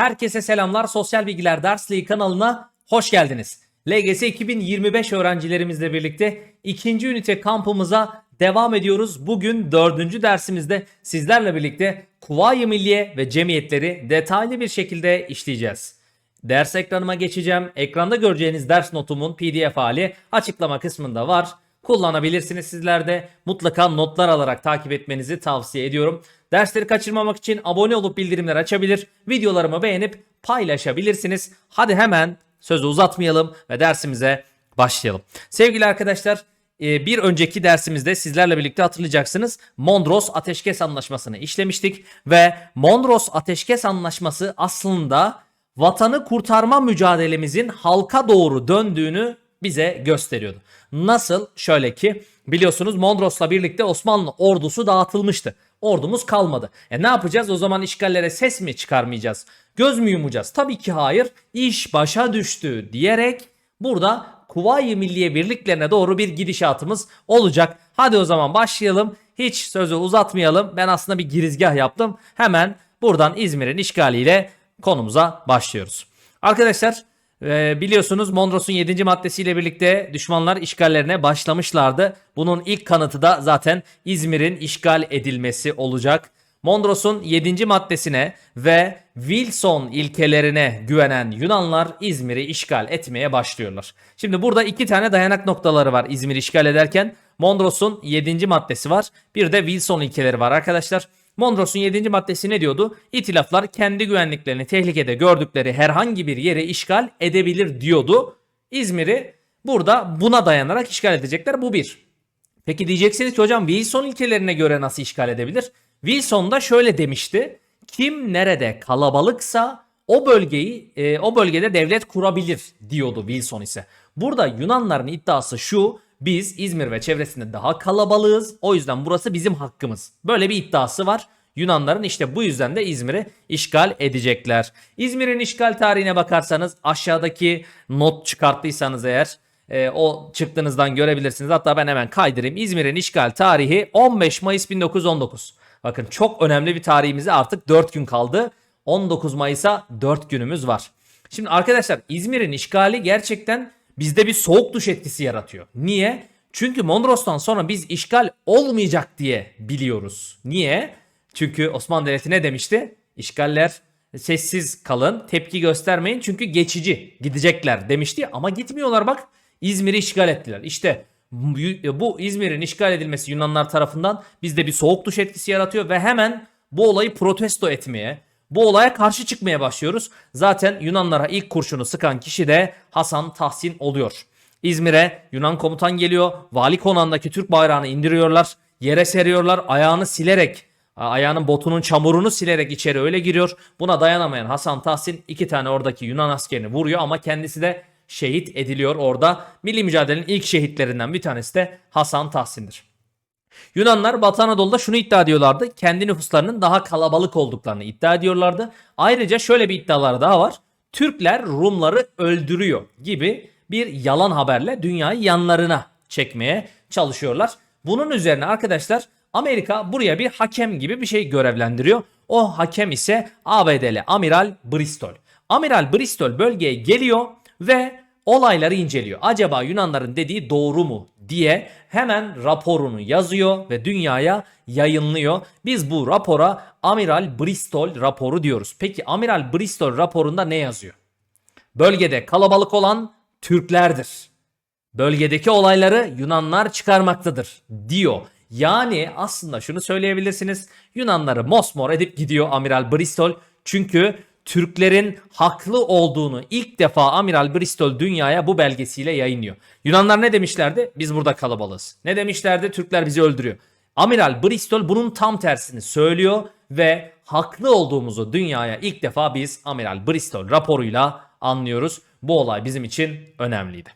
Herkese selamlar. Sosyal Bilgiler Dersliği kanalına hoş geldiniz. LGS 2025 öğrencilerimizle birlikte ikinci ünite kampımıza devam ediyoruz. Bugün dördüncü dersimizde sizlerle birlikte Kuvayi Milliye ve cemiyetleri detaylı bir şekilde işleyeceğiz. Ders ekranıma geçeceğim. Ekranda göreceğiniz ders notumun pdf hali açıklama kısmında var. Kullanabilirsiniz sizler de. Mutlaka notlar alarak takip etmenizi tavsiye ediyorum. Dersleri kaçırmamak için abone olup bildirimler açabilir. Videolarımı beğenip paylaşabilirsiniz. Hadi hemen sözü uzatmayalım ve dersimize başlayalım. Sevgili arkadaşlar e, bir önceki dersimizde sizlerle birlikte hatırlayacaksınız. Mondros Ateşkes Anlaşması'nı işlemiştik ve Mondros Ateşkes Anlaşması aslında vatanı kurtarma mücadelemizin halka doğru döndüğünü bize gösteriyordu. Nasıl? Şöyle ki biliyorsunuz Mondros'la birlikte Osmanlı ordusu dağıtılmıştı. Ordumuz kalmadı. E ne yapacağız? O zaman işgallere ses mi çıkarmayacağız? Göz mü yumacağız? Tabii ki hayır. İş başa düştü diyerek burada Kuvayi Milliye birliklerine doğru bir gidişatımız olacak. Hadi o zaman başlayalım. Hiç sözü uzatmayalım. Ben aslında bir girizgah yaptım. Hemen buradan İzmir'in işgaliyle konumuza başlıyoruz. Arkadaşlar e, biliyorsunuz Mondros'un 7. maddesiyle birlikte düşmanlar işgallerine başlamışlardı. Bunun ilk kanıtı da zaten İzmir'in işgal edilmesi olacak. Mondros'un 7. maddesine ve Wilson ilkelerine güvenen Yunanlar İzmir'i işgal etmeye başlıyorlar. Şimdi burada iki tane dayanak noktaları var İzmir'i işgal ederken. Mondros'un 7. maddesi var. Bir de Wilson ilkeleri var arkadaşlar. Mondros'un 7. maddesi ne diyordu? İtilaflar kendi güvenliklerini tehlikede gördükleri herhangi bir yere işgal edebilir diyordu. İzmir'i burada buna dayanarak işgal edecekler. Bu bir. Peki diyeceksiniz ki hocam Wilson ilkelerine göre nasıl işgal edebilir? Wilson da şöyle demişti. Kim nerede kalabalıksa o bölgeyi e, o bölgede devlet kurabilir diyordu Wilson ise. Burada Yunanların iddiası şu. Biz İzmir ve çevresinde daha kalabalığız. O yüzden burası bizim hakkımız. Böyle bir iddiası var. Yunanların işte bu yüzden de İzmir'i işgal edecekler. İzmir'in işgal tarihine bakarsanız aşağıdaki not çıkarttıysanız eğer e, o çıktığınızdan görebilirsiniz. Hatta ben hemen kaydırayım. İzmir'in işgal tarihi 15 Mayıs 1919. Bakın çok önemli bir tarihimize artık 4 gün kaldı. 19 Mayıs'a 4 günümüz var. Şimdi arkadaşlar İzmir'in işgali gerçekten bizde bir soğuk duş etkisi yaratıyor. Niye? Çünkü Mondros'tan sonra biz işgal olmayacak diye biliyoruz. Niye? Çünkü Osmanlı Devleti ne demişti? İşgaller sessiz kalın, tepki göstermeyin çünkü geçici gidecekler demişti ama gitmiyorlar bak. İzmir'i işgal ettiler. İşte bu İzmir'in işgal edilmesi Yunanlar tarafından bizde bir soğuk duş etkisi yaratıyor ve hemen bu olayı protesto etmeye, bu olaya karşı çıkmaya başlıyoruz. Zaten Yunanlara ilk kurşunu sıkan kişi de Hasan Tahsin oluyor. İzmir'e Yunan komutan geliyor. Vali konağındaki Türk bayrağını indiriyorlar. Yere seriyorlar. Ayağını silerek ayağının botunun çamurunu silerek içeri öyle giriyor. Buna dayanamayan Hasan Tahsin iki tane oradaki Yunan askerini vuruyor ama kendisi de şehit ediliyor orada. Milli mücadelenin ilk şehitlerinden bir tanesi de Hasan Tahsin'dir. Yunanlar Batı Anadolu'da şunu iddia ediyorlardı. Kendi nüfuslarının daha kalabalık olduklarını iddia ediyorlardı. Ayrıca şöyle bir iddiaları daha var. Türkler Rumları öldürüyor gibi bir yalan haberle dünyayı yanlarına çekmeye çalışıyorlar. Bunun üzerine arkadaşlar Amerika buraya bir hakem gibi bir şey görevlendiriyor. O hakem ise ABD'li Amiral Bristol. Amiral Bristol bölgeye geliyor ve olayları inceliyor. Acaba Yunanların dediği doğru mu diye hemen raporunu yazıyor ve dünyaya yayınlıyor. Biz bu rapora Amiral Bristol raporu diyoruz. Peki Amiral Bristol raporunda ne yazıyor? Bölgede kalabalık olan Türklerdir. Bölgedeki olayları Yunanlar çıkarmaktadır diyor. Yani aslında şunu söyleyebilirsiniz. Yunanları mosmor edip gidiyor Amiral Bristol. Çünkü Türklerin haklı olduğunu ilk defa Amiral Bristol dünyaya bu belgesiyle yayınlıyor. Yunanlar ne demişlerdi? Biz burada kalabalığız. Ne demişlerdi? Türkler bizi öldürüyor. Amiral Bristol bunun tam tersini söylüyor ve haklı olduğumuzu dünyaya ilk defa biz Amiral Bristol raporuyla anlıyoruz. Bu olay bizim için önemliydi.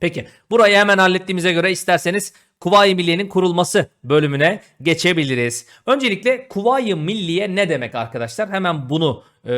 Peki burayı hemen hallettiğimize göre isterseniz Kuvayi Milliye'nin kurulması bölümüne geçebiliriz. Öncelikle Kuvayi Milliye ne demek arkadaşlar? Hemen bunu e,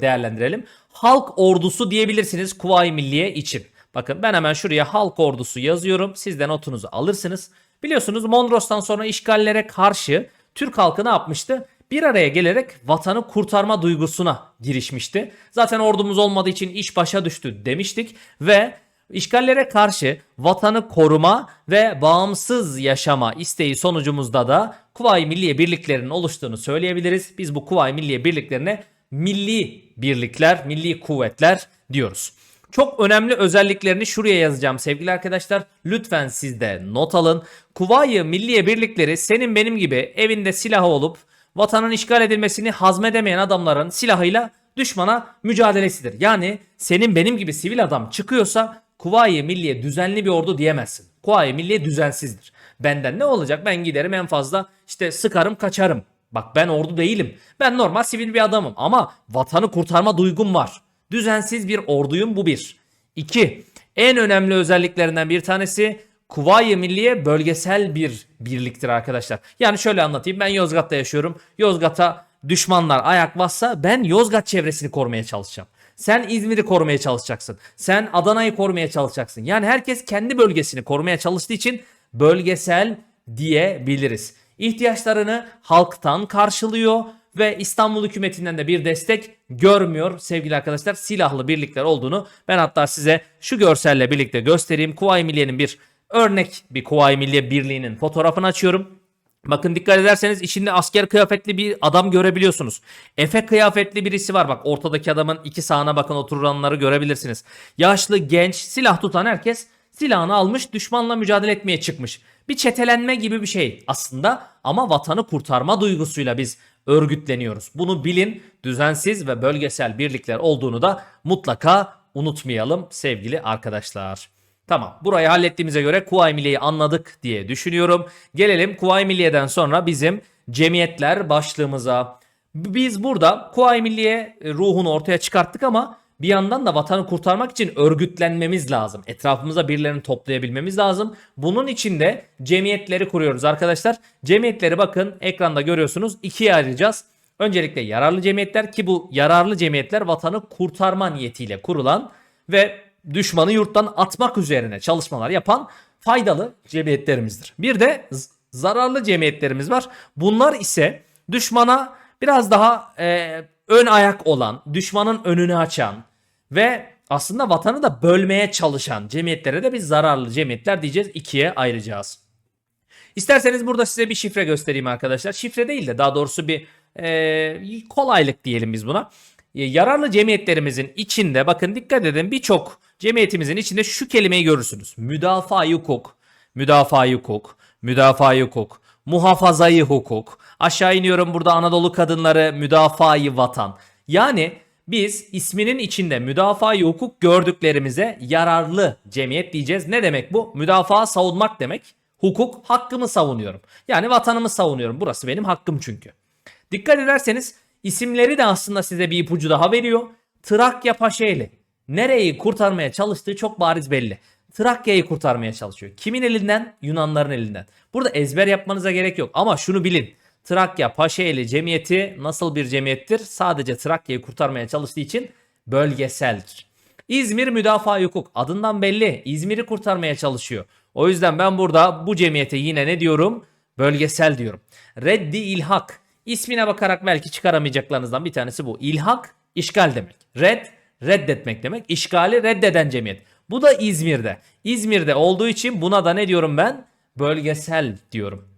değerlendirelim. Halk ordusu diyebilirsiniz Kuvayi Milliye için. Bakın ben hemen şuraya halk ordusu yazıyorum. Siz de notunuzu alırsınız. Biliyorsunuz Mondros'tan sonra işgallere karşı Türk halkı ne yapmıştı? bir araya gelerek vatanı kurtarma duygusuna girişmişti. Zaten ordumuz olmadığı için iş başa düştü demiştik ve işgallere karşı vatanı koruma ve bağımsız yaşama isteği sonucumuzda da Kuvayi Milliye Birliklerinin oluştuğunu söyleyebiliriz. Biz bu Kuvayi Milliye Birliklerine milli birlikler, milli kuvvetler diyoruz. Çok önemli özelliklerini şuraya yazacağım sevgili arkadaşlar. Lütfen siz de not alın. Kuvayi Milliye Birlikleri senin benim gibi evinde silahı olup vatanın işgal edilmesini hazmedemeyen adamların silahıyla düşmana mücadelesidir. Yani senin benim gibi sivil adam çıkıyorsa Kuvayi Milliye düzenli bir ordu diyemezsin. Kuvayi Milliye düzensizdir. Benden ne olacak? Ben giderim en fazla işte sıkarım kaçarım. Bak ben ordu değilim. Ben normal sivil bir adamım ama vatanı kurtarma duygum var. Düzensiz bir orduyum bu bir. İki, en önemli özelliklerinden bir tanesi Kuvayi Milliye bölgesel bir birliktir arkadaşlar. Yani şöyle anlatayım ben Yozgat'ta yaşıyorum. Yozgat'a düşmanlar ayak bassa ben Yozgat çevresini korumaya çalışacağım. Sen İzmir'i korumaya çalışacaksın. Sen Adana'yı korumaya çalışacaksın. Yani herkes kendi bölgesini korumaya çalıştığı için bölgesel diyebiliriz. İhtiyaçlarını halktan karşılıyor ve İstanbul hükümetinden de bir destek görmüyor sevgili arkadaşlar. Silahlı birlikler olduğunu ben hatta size şu görselle birlikte göstereyim. Kuvayi Milliye'nin bir örnek bir Kuvayi Milliye Birliği'nin fotoğrafını açıyorum. Bakın dikkat ederseniz içinde asker kıyafetli bir adam görebiliyorsunuz. Efe kıyafetli birisi var. Bak ortadaki adamın iki sağına bakın oturanları görebilirsiniz. Yaşlı, genç, silah tutan herkes silahını almış düşmanla mücadele etmeye çıkmış. Bir çetelenme gibi bir şey aslında ama vatanı kurtarma duygusuyla biz örgütleniyoruz. Bunu bilin düzensiz ve bölgesel birlikler olduğunu da mutlaka unutmayalım sevgili arkadaşlar. Tamam burayı hallettiğimize göre Kuvayi Milliye'yi anladık diye düşünüyorum. Gelelim Kuvayi Milliye'den sonra bizim cemiyetler başlığımıza. Biz burada Kuvayi Milliye ruhunu ortaya çıkarttık ama bir yandan da vatanı kurtarmak için örgütlenmemiz lazım. Etrafımıza birilerini toplayabilmemiz lazım. Bunun için de cemiyetleri kuruyoruz arkadaşlar. Cemiyetleri bakın ekranda görüyorsunuz ikiye ayıracağız. Öncelikle yararlı cemiyetler ki bu yararlı cemiyetler vatanı kurtarma niyetiyle kurulan ve düşmanı yurttan atmak üzerine çalışmalar yapan faydalı cemiyetlerimizdir. Bir de zararlı cemiyetlerimiz var. Bunlar ise düşmana biraz daha e, ön ayak olan, düşmanın önünü açan ve aslında vatanı da bölmeye çalışan cemiyetlere de biz zararlı cemiyetler diyeceğiz. ikiye ayıracağız. İsterseniz burada size bir şifre göstereyim arkadaşlar. Şifre değil de daha doğrusu bir e, kolaylık diyelim biz buna. E, yararlı cemiyetlerimizin içinde bakın dikkat edin birçok cemiyetimizin içinde şu kelimeyi görürsünüz. Müdafaa hukuk, müdafaa hukuk, müdafaa hukuk, muhafazayı hukuk. Aşağı iniyorum burada Anadolu kadınları müdafaa vatan. Yani biz isminin içinde müdafaa hukuk gördüklerimize yararlı cemiyet diyeceğiz. Ne demek bu? Müdafaa savunmak demek. Hukuk hakkımı savunuyorum. Yani vatanımı savunuyorum. Burası benim hakkım çünkü. Dikkat ederseniz isimleri de aslında size bir ipucu daha veriyor. Trakya Paşaeli. Nereyi kurtarmaya çalıştığı çok bariz belli. Trakya'yı kurtarmaya çalışıyor. Kimin elinden? Yunanların elinden. Burada ezber yapmanıza gerek yok ama şunu bilin. Trakya Paşaeli Cemiyeti nasıl bir cemiyettir? Sadece Trakya'yı kurtarmaya çalıştığı için bölgeseldir. İzmir Müdafaa Hukuk adından belli. İzmir'i kurtarmaya çalışıyor. O yüzden ben burada bu cemiyete yine ne diyorum? Bölgesel diyorum. Reddi İlhak. İsmine bakarak belki çıkaramayacaklarınızdan bir tanesi bu. İlhak işgal demek. Red reddetmek demek. İşgali reddeden cemiyet. Bu da İzmir'de. İzmir'de olduğu için buna da ne diyorum ben? Bölgesel diyorum.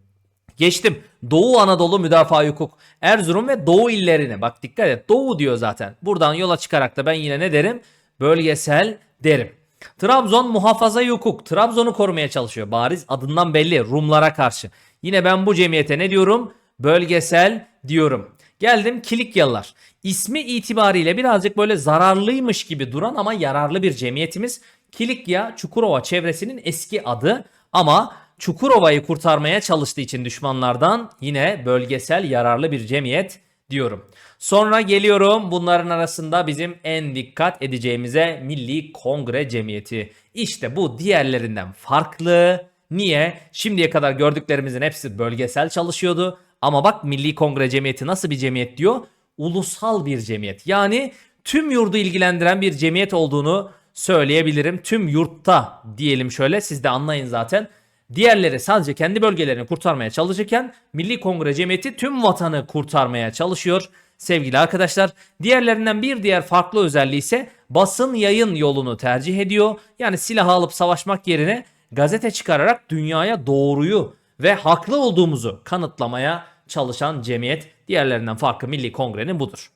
Geçtim. Doğu Anadolu Müdafaa Hukuk. Erzurum ve Doğu illerine. Bak dikkat et. Doğu diyor zaten. Buradan yola çıkarak da ben yine ne derim? Bölgesel derim. Trabzon muhafaza hukuk. Trabzon'u korumaya çalışıyor. Bariz adından belli. Rumlara karşı. Yine ben bu cemiyete ne diyorum? Bölgesel diyorum. Geldim Kilikyalılar. İsmi itibariyle birazcık böyle zararlıymış gibi duran ama yararlı bir cemiyetimiz. Kilikya Çukurova çevresinin eski adı ama Çukurova'yı kurtarmaya çalıştığı için düşmanlardan yine bölgesel yararlı bir cemiyet diyorum. Sonra geliyorum bunların arasında bizim en dikkat edeceğimize Milli Kongre Cemiyeti. İşte bu diğerlerinden farklı. Niye? Şimdiye kadar gördüklerimizin hepsi bölgesel çalışıyordu. Ama bak Milli Kongre Cemiyeti nasıl bir cemiyet diyor? Ulusal bir cemiyet. Yani tüm yurdu ilgilendiren bir cemiyet olduğunu söyleyebilirim. Tüm yurtta diyelim şöyle siz de anlayın zaten. Diğerleri sadece kendi bölgelerini kurtarmaya çalışırken Milli Kongre Cemiyeti tüm vatanı kurtarmaya çalışıyor. Sevgili arkadaşlar, diğerlerinden bir diğer farklı özelliği ise basın yayın yolunu tercih ediyor. Yani silah alıp savaşmak yerine gazete çıkararak dünyaya doğruyu ve haklı olduğumuzu kanıtlamaya çalışan cemiyet. Diğerlerinden farkı Milli Kongre'nin budur.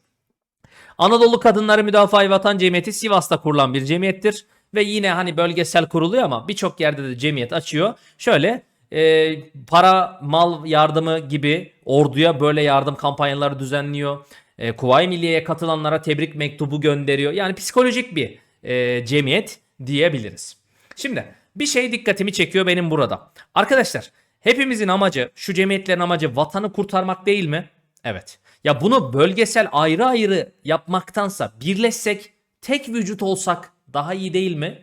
Anadolu Kadınları Müdafaa Vatan Cemiyeti Sivas'ta kurulan bir cemiyettir. Ve yine hani bölgesel kuruluyor ama birçok yerde de cemiyet açıyor. Şöyle e, para, mal yardımı gibi orduya böyle yardım kampanyaları düzenliyor. E, Kuvayi Milliye'ye katılanlara tebrik mektubu gönderiyor. Yani psikolojik bir e, cemiyet diyebiliriz. Şimdi bir şey dikkatimi çekiyor benim burada. Arkadaşlar hepimizin amacı şu cemiyetlerin amacı vatanı kurtarmak değil mi? Evet. Ya bunu bölgesel ayrı ayrı yapmaktansa birleşsek tek vücut olsak daha iyi değil mi?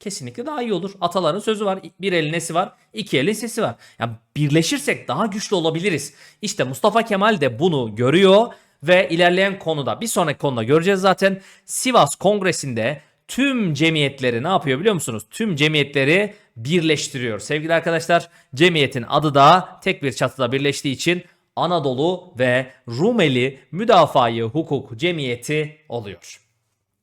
Kesinlikle daha iyi olur. Ataların sözü var. Bir elin nesi var? iki elin sesi var. Ya birleşirsek daha güçlü olabiliriz. İşte Mustafa Kemal de bunu görüyor ve ilerleyen konuda bir sonraki konuda göreceğiz zaten. Sivas Kongresi'nde tüm cemiyetleri ne yapıyor biliyor musunuz? Tüm cemiyetleri birleştiriyor. Sevgili arkadaşlar cemiyetin adı da tek bir çatıda birleştiği için Anadolu ve Rumeli Müdafaa-i Hukuk Cemiyeti oluyor.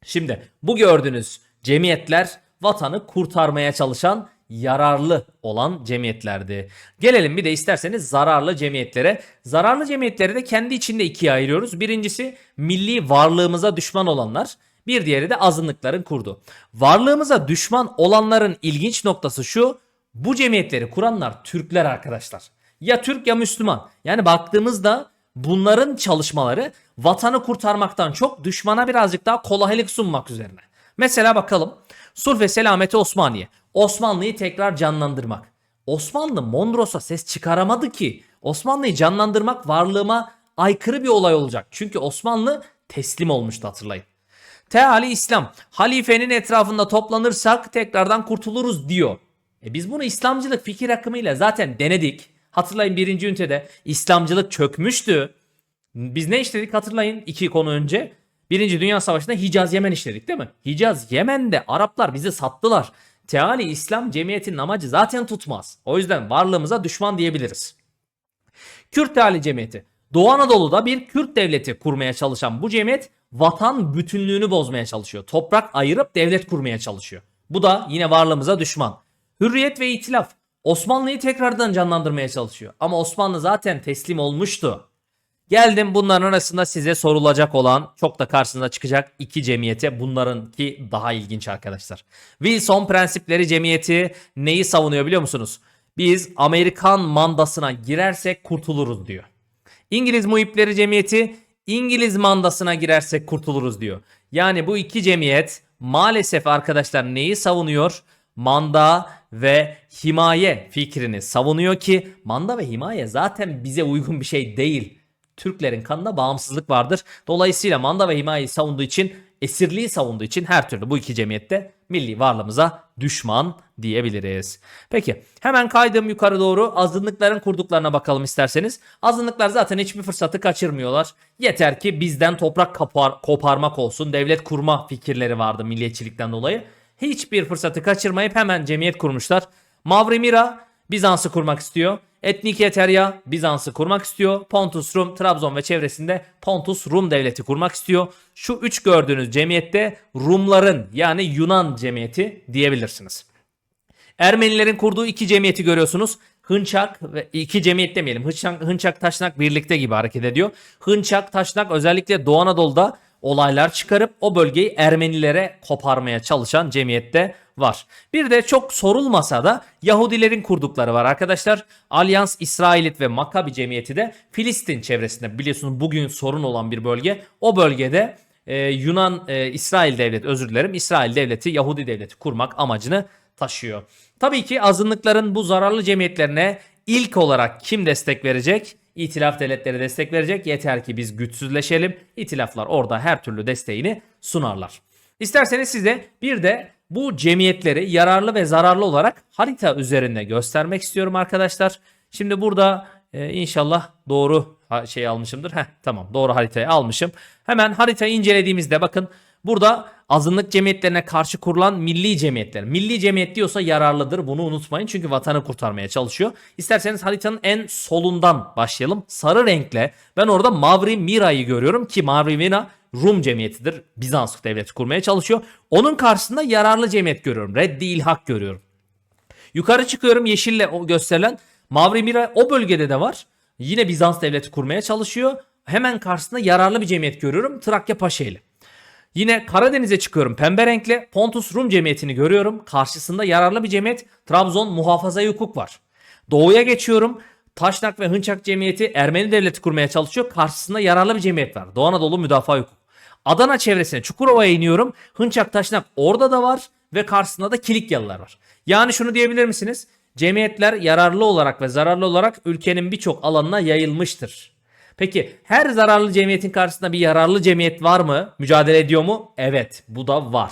Şimdi bu gördüğünüz cemiyetler vatanı kurtarmaya çalışan yararlı olan cemiyetlerdi. Gelelim bir de isterseniz zararlı cemiyetlere. Zararlı cemiyetleri de kendi içinde ikiye ayırıyoruz. Birincisi milli varlığımıza düşman olanlar. Bir diğeri de azınlıkların kurdu. Varlığımıza düşman olanların ilginç noktası şu. Bu cemiyetleri kuranlar Türkler arkadaşlar. Ya Türk ya Müslüman. Yani baktığımızda bunların çalışmaları vatanı kurtarmaktan çok düşmana birazcık daha kolaylık sunmak üzerine. Mesela bakalım. Sulh ve Selameti Osmaniye. Osmanlı'yı tekrar canlandırmak. Osmanlı Mondros'a ses çıkaramadı ki. Osmanlı'yı canlandırmak varlığıma aykırı bir olay olacak. Çünkü Osmanlı teslim olmuştu hatırlayın. Teali İslam. Halifenin etrafında toplanırsak tekrardan kurtuluruz diyor. E biz bunu İslamcılık fikir akımıyla zaten denedik. Hatırlayın birinci ünitede İslamcılık çökmüştü. Biz ne işledik hatırlayın iki konu önce. Birinci Dünya Savaşı'nda Hicaz Yemen işledik değil mi? Hicaz Yemen'de Araplar bizi sattılar. Teali İslam cemiyetinin amacı zaten tutmaz. O yüzden varlığımıza düşman diyebiliriz. Kürt Teali Cemiyeti. Doğu Anadolu'da bir Kürt devleti kurmaya çalışan bu cemiyet vatan bütünlüğünü bozmaya çalışıyor. Toprak ayırıp devlet kurmaya çalışıyor. Bu da yine varlığımıza düşman. Hürriyet ve İtilaf. Osmanlı'yı tekrardan canlandırmaya çalışıyor. Ama Osmanlı zaten teslim olmuştu. Geldim bunların arasında size sorulacak olan çok da karşınıza çıkacak iki cemiyete. Bunlarınki daha ilginç arkadaşlar. Wilson Prensipleri Cemiyeti neyi savunuyor biliyor musunuz? Biz Amerikan mandasına girersek kurtuluruz diyor. İngiliz Muhipleri Cemiyeti İngiliz mandasına girersek kurtuluruz diyor. Yani bu iki cemiyet maalesef arkadaşlar neyi savunuyor? Manda ve himaye fikrini savunuyor ki manda ve himaye zaten bize uygun bir şey değil. Türklerin kanında bağımsızlık vardır. Dolayısıyla manda ve himayeyi savunduğu için, esirliği savunduğu için her türlü bu iki cemiyette milli varlığımıza düşman diyebiliriz. Peki hemen kaydım yukarı doğru azınlıkların kurduklarına bakalım isterseniz. Azınlıklar zaten hiçbir fırsatı kaçırmıyorlar. Yeter ki bizden toprak kapar, koparmak olsun. Devlet kurma fikirleri vardı milliyetçilikten dolayı. Hiçbir fırsatı kaçırmayıp hemen cemiyet kurmuşlar. Mavrimira Bizans'ı kurmak istiyor. Etnik Eterya Bizans'ı kurmak istiyor. Pontus Rum, Trabzon ve çevresinde Pontus Rum devleti kurmak istiyor. Şu üç gördüğünüz cemiyette Rumların yani Yunan cemiyeti diyebilirsiniz. Ermenilerin kurduğu iki cemiyeti görüyorsunuz. Hınçak ve iki cemiyet demeyelim. Hınçak, Hınçak Taşnak birlikte gibi hareket ediyor. Hınçak Taşnak özellikle Doğu Anadolu'da olaylar çıkarıp o bölgeyi Ermenilere koparmaya çalışan cemiyette var. Bir de çok sorulmasa da Yahudilerin kurdukları var arkadaşlar. Alyans İsrailit ve Makabi cemiyeti de Filistin çevresinde biliyorsunuz bugün sorun olan bir bölge. O bölgede e, Yunan e, İsrail devleti özür dilerim İsrail devleti Yahudi devleti kurmak amacını taşıyor. Tabii ki azınlıkların bu zararlı cemiyetlerine ilk olarak kim destek verecek? İtilaf devletleri destek verecek. Yeter ki biz güçsüzleşelim. İtilaflar orada her türlü desteğini sunarlar. İsterseniz size bir de bu cemiyetleri yararlı ve zararlı olarak harita üzerinde göstermek istiyorum arkadaşlar. Şimdi burada e, inşallah doğru şey almışımdır. Heh, tamam doğru haritayı almışım. Hemen haritayı incelediğimizde bakın Burada azınlık cemiyetlerine karşı kurulan milli cemiyetler. Milli cemiyet diyorsa yararlıdır bunu unutmayın çünkü vatanı kurtarmaya çalışıyor. İsterseniz haritanın en solundan başlayalım. Sarı renkle ben orada Mavri Mira'yı görüyorum ki Mavri Mira Rum cemiyetidir. Bizans devleti kurmaya çalışıyor. Onun karşısında yararlı cemiyet görüyorum. Reddi İlhak görüyorum. Yukarı çıkıyorum yeşille gösterilen Mavri Mira o bölgede de var. Yine Bizans devleti kurmaya çalışıyor. Hemen karşısında yararlı bir cemiyet görüyorum. Trakya Paşaeli. Yine Karadeniz'e çıkıyorum pembe renkli. Pontus Rum cemiyetini görüyorum. Karşısında yararlı bir cemiyet Trabzon Muhafaza Hukuk var. Doğuya geçiyorum. Taşnak ve Hınçak Cemiyeti Ermeni devleti kurmaya çalışıyor. Karşısında yararlı bir cemiyet var. Doğu Anadolu Müdafaa Hukuk. Adana çevresine Çukurova'ya iniyorum. Hınçak Taşnak orada da var ve karşısında da Kilikyalılar var. Yani şunu diyebilir misiniz? Cemiyetler yararlı olarak ve zararlı olarak ülkenin birçok alanına yayılmıştır. Peki her zararlı cemiyetin karşısında bir yararlı cemiyet var mı? Mücadele ediyor mu? Evet, bu da var.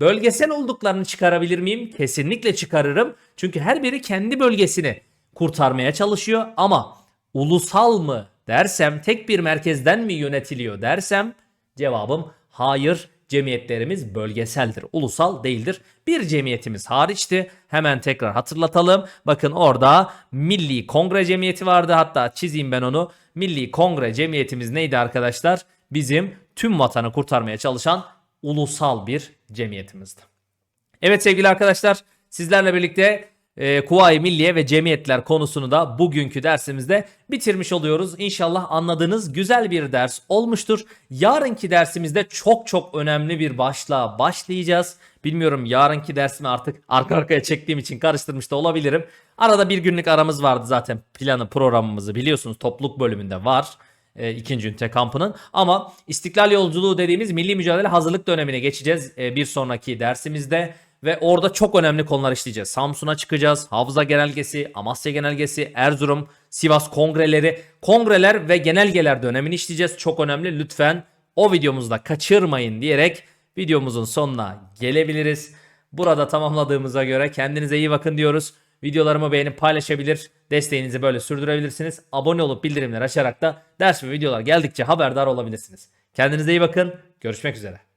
Bölgesel olduklarını çıkarabilir miyim? Kesinlikle çıkarırım. Çünkü her biri kendi bölgesini kurtarmaya çalışıyor ama ulusal mı dersem, tek bir merkezden mi yönetiliyor dersem cevabım hayır. Cemiyetlerimiz bölgeseldir, ulusal değildir. Bir cemiyetimiz hariçti. Hemen tekrar hatırlatalım. Bakın orada Milli Kongre Cemiyeti vardı. Hatta çizeyim ben onu. Milli Kongre Cemiyetimiz neydi arkadaşlar? Bizim tüm vatanı kurtarmaya çalışan ulusal bir cemiyetimizdi. Evet sevgili arkadaşlar sizlerle birlikte e, Kuvayi Milliye ve Cemiyetler konusunu da bugünkü dersimizde bitirmiş oluyoruz. İnşallah anladığınız güzel bir ders olmuştur. Yarınki dersimizde çok çok önemli bir başlığa başlayacağız. Bilmiyorum yarınki dersimi artık arka arkaya çektiğim için karıştırmış da olabilirim. Arada bir günlük aramız vardı zaten planı programımızı biliyorsunuz topluluk bölümünde var e, ikinci ünite kampının. Ama İstiklal Yolculuğu dediğimiz milli mücadele hazırlık dönemine geçeceğiz e, bir sonraki dersimizde. Ve orada çok önemli konular işleyeceğiz. Samsun'a çıkacağız. Hafıza Genelgesi, Amasya Genelgesi, Erzurum, Sivas kongreleri, kongreler ve genelgeler dönemini işleyeceğiz. Çok önemli. Lütfen o videomuzda kaçırmayın diyerek videomuzun sonuna gelebiliriz. Burada tamamladığımıza göre kendinize iyi bakın diyoruz. Videolarımı beğenip paylaşabilir, desteğinizi böyle sürdürebilirsiniz. Abone olup bildirimleri açarak da ders ve videolar geldikçe haberdar olabilirsiniz. Kendinize iyi bakın. Görüşmek üzere.